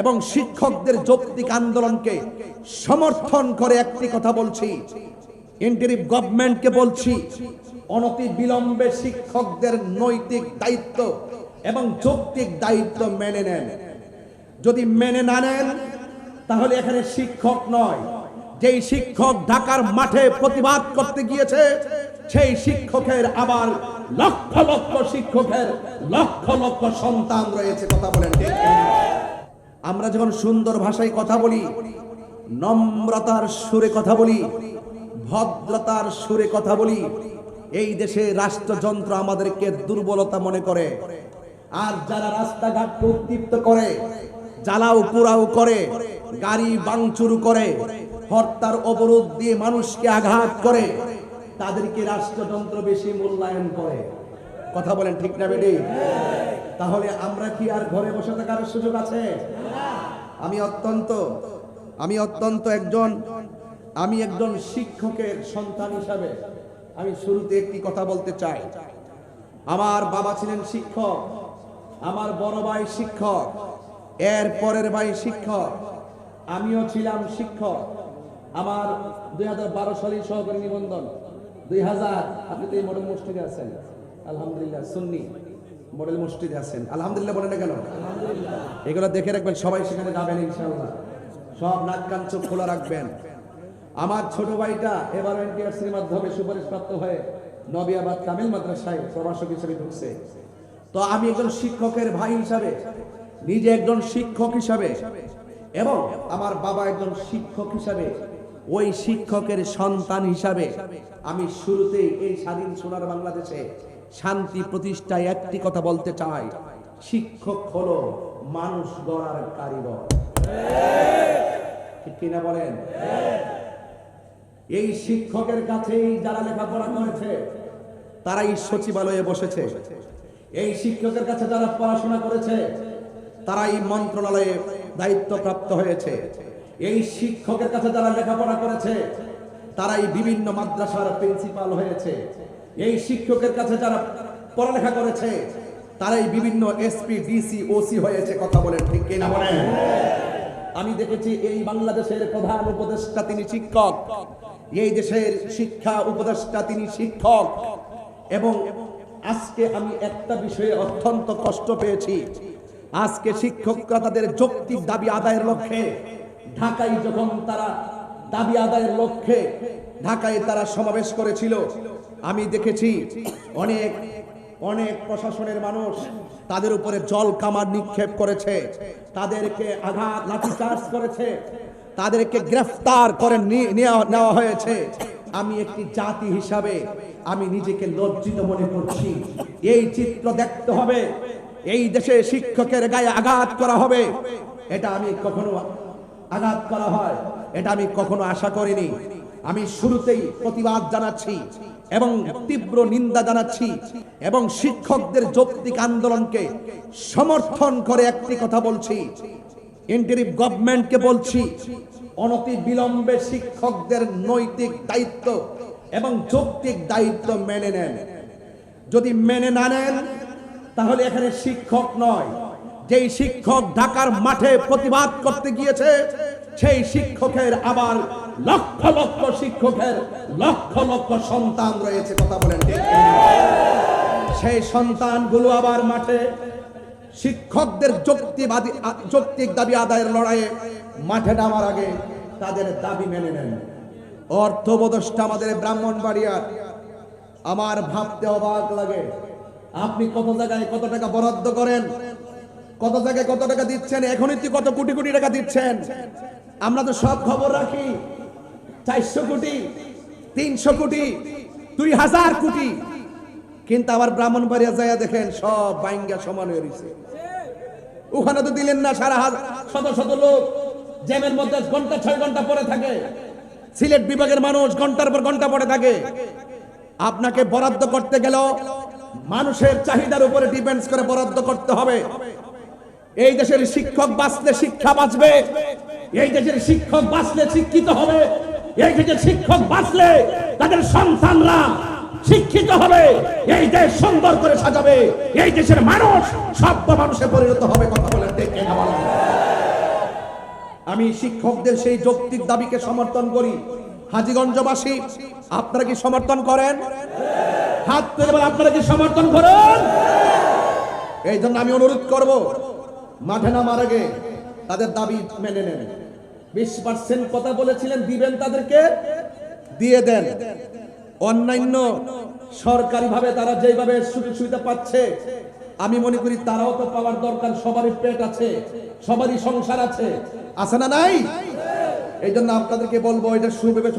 এবং শিক্ষকদের যৌক্তিক আন্দোলনকে সমর্থন করে একটি কথা বলছি। ইন্টারিম গভর্নমেন্টকে বলছি, অনতি বিলম্বে শিক্ষকদের নৈতিক দায়িত্ব এবং যৌক্তিক দায়িত্ব মেনে নেন। যদি মেনে না নেন, তাহলে এখানে শিক্ষক নয়। যেই শিক্ষক ঢাকার মাঠে প্রতিবাদ করতে গিয়েছে, সেই শিক্ষকের আবার লক্ষ লক্ষ শিক্ষকের লক্ষ লক্ষ সন্তান রয়েছে, কথা বলেন ঠিক? আমরা যখন সুন্দর ভাষায় কথা বলি, নম্রতার সুরে কথা বলি, ভদ্রতার সুরে কথা বলি, এই দেশে রাষ্ট্রযন্ত্র আমাদেরকে দুর্বলতা মনে করে। আর যারা রাস্তাঘাটকে উদ্দীপ্ত করে, জ্বালাও পুরাও করে, গাড়ি বাংচুর করে হত্যার অবরোধ দিয়ে মানুষকে আঘাত করে, তাদেরকে রাষ্ট্রযন্ত্র বেশি মূল্যায়ন করে। কথা বলেন ঠিক না, বেডি? তাহলে আমরা কি আর ঘরে বসে থাকার সুযোগ আছে? আমি অত্যন্ত আমি অত্যন্ত একজন, আমি একজন শিক্ষকের সন্তান হিসাবে আমি শুরুতে একটি কথা বলতে চাই। আমার বাবা ছিলেন শিক্ষক, আমার বড় ভাই শিক্ষক, এর পরের ভাই শিক্ষক, আমিও ছিলাম শিক্ষক। আমার দুই হাজার বারো সালের সহকারী নিবন্ধন, দুই হাজার, আপনি তো এই মসজিদে আছেন আলহামদুলিল্লাহ, সুন্নি। মডেল মসজিদে আছেন। আলহামদুলিল্লাহ বলেন না কেন? এগুলো দেখে রাখবেন, সবাই সেখানে যাবেন সব নাক কান চোখ খোলা রাখবেন। আমার ছোট ভাইটা এবার এনটিআরসির মাধ্যমে সুপারিশ প্রাপ্ত হয়ে নবিয়াবাদ কামিল মাদ্রাসায় প্রভাষক হিসেবে ঢুকছে। তো আমি একজন শিক্ষকের ভাই হিসাবে, নিজে একজন শিক্ষক হিসাবে, এবং আমার বাবা একজন শিক্ষক হিসাবে, ওই শিক্ষকের সন্তান হিসাবে আমি শুরুতেই এই স্বাধীন সোনার বাংলাদেশে শান্তি প্রতিষ্ঠায় একটি কথা বলতে চাই। শিক্ষক হলো মানুষ গড়ার কারিগর। কিনা বলেন? এই শিক্ষকের কাছেই যারা লেখাপড়া করেছে, তারাই সচিবালয়ে বসেছে। এই শিক্ষকের কাছে যারা পড়াশোনা করেছে, তারাই মন্ত্রণালয়ে দায়িত্বপ্রাপ্ত হয়েছে। এই শিক্ষকের কাছে যারা লেখাপড়া করেছে, তারাই বিভিন্ন মাদ্রাসার প্রিন্সিপাল হয়েছে। এই শিক্ষকের কাছে যারা পড়ালেখা করেছে তারাই বিভিন্ন এসপি ডিসি ওসি হয়েছে কথা বলেন ঠিক কিনা? বলেন। আমি দেখেছি এই বাংলাদেশের প্রধান উপদেষ্টা তিনি শিক্ষক। এই দেশের শিক্ষা উপদেষ্টা তিনি শিক্ষক। এবং আজকে আমি একটা বিষয়ে অত্যন্ত কষ্ট পেয়েছি। আজকে শিক্ষকরা তাদের যৌক্তিক দাবি আদায়ের লক্ষ্যে ঢাকায় যখন তারা দাবি আদায়ের লক্ষ্যে ঢাকায় তারা সমাবেশ করেছিল। আমি দেখেছি অনেক অনেক প্রশাসনের মানুষ তাদের উপরে জল কামার নিক্ষেপ করেছে। তাদেরকে আঘাত, লাঠিচার্জ করেছে। তাদেরকে গ্রেফতার করে নেওয়া হয়েছে। আমি একটি জাতি হিসাবে আমি নিজেকে লজ্জিত মনে করছি। এই চিত্র দেখতে হবে। এই দেশে শিক্ষকের গায়ে আঘাত করা হবে। এটা আমি কখনো আঘাত করা হয়। এটা আমি কখনো আশা করিনি। আমি শুরুতেই প্রতিবাদ জানাচ্ছি এবং তীব্র নিন্দা জানাচ্ছি এবং শিক্ষকদের যৌক্তিক আন্দোলনকে সমর্থন করে একটি কথা বলছি। ইন্টারিম গভর্নমেন্টকে বলছি অনতি বিলম্বে শিক্ষকদের নৈতিক দায়িত্ব এবং যৌক্তিক দায়িত্ব মেনে নেন। যদি মেনে না নেন, তাহলে এখানে শিক্ষক নয়। যেই শিক্ষক ঢাকার মাঠে প্রতিবাদ করতে গিয়েছে সেই শিক্ষকের আবার লক্ষ লক্ষ শিক্ষকের লক্ষ লক্ষ সন্তান রয়েছে, কথা বলেন? সেই সন্তানগুলো আবার মাঠে শিক্ষকদের যুক্তিবাদী যৌক্তিক দাবি আদায়ের লড়াইয়ে মাঠে নামার আগে তাদের দাবি মেনে নেন। অর্থবদষ্টা আমাদের ব্রাহ্মণবাড়িয়ার, আমার ভাবতে অবাক লাগে। আপনি কত জায়গায় কত টাকা বরাদ্দ করেন? কত জায়গায় কত টাকা দিচ্ছেন? এখনই কত কোটি কোটি টাকা দিচ্ছেন? আমরা তো সব খবর রাখি। চারশো কোটি, তিনশো কোটি, দুই হাজার কোটি। কিন্তু আবার ব্রাহ্মণবাড়িয়া যায় দেখেন সব বাইঙ্গা সমান হয়ে রয়েছে ওখানে তো দিলেন না সারা শত শত লোক। জ্যামের মধ্যে ঘণ্টা ছয় ঘণ্টা পরে থাকে। সিলেট বিভাগের মানুষ ঘণ্টার পর ঘণ্টা পরে থাকে। আপনাকে বরাদ্দ করতে গেল মানুষের চাহিদার উপরে ডিপেন্ডস করে বরাদ্দ করতে হবে। এই দেশের শিক্ষক বাঁচলে শিক্ষা বাঁচবে। এই দেশের শিক্ষক বাঁচলে শিক্ষিত হবে। এই দেশের শিক্ষক বাঁচলে তাদের সন্তানরা শিক্ষিত হবে। এই দেশ সুন্দর করে সাজাবে। এই দেশের মানুষ সভ্য মানুষে পরিণত হবে, কথা বলেন আমি শিক্ষকদের সেই যৌক্তিক দাবিকে সমর্থন করি। হাজীগঞ্জবাসী, আপনারা কি সমর্থন করেন? হাত তুলে আপনারা কি সমর্থন করেন? এই জন্য আমি অনুরোধ করব, মাঠে নামার আগে তাদের দাবি মেনে নেন। বিশ পার্সেন্ট কথা বলেছিলেন, দিবেন তাদেরকে? দিয়ে দেন। অন্যান্য সরকারি ভাবে তারা যেভাবে সুযোগ সুবিধা পাচ্ছে, আমি মনে করি তারাও তো পাওয়ার দরকার, সবারই পেট আছে, সবারই সংসার আছে। আছে না নাই? এই জন্য আপনাদেরকে বলব, এটা সুবিবেচনা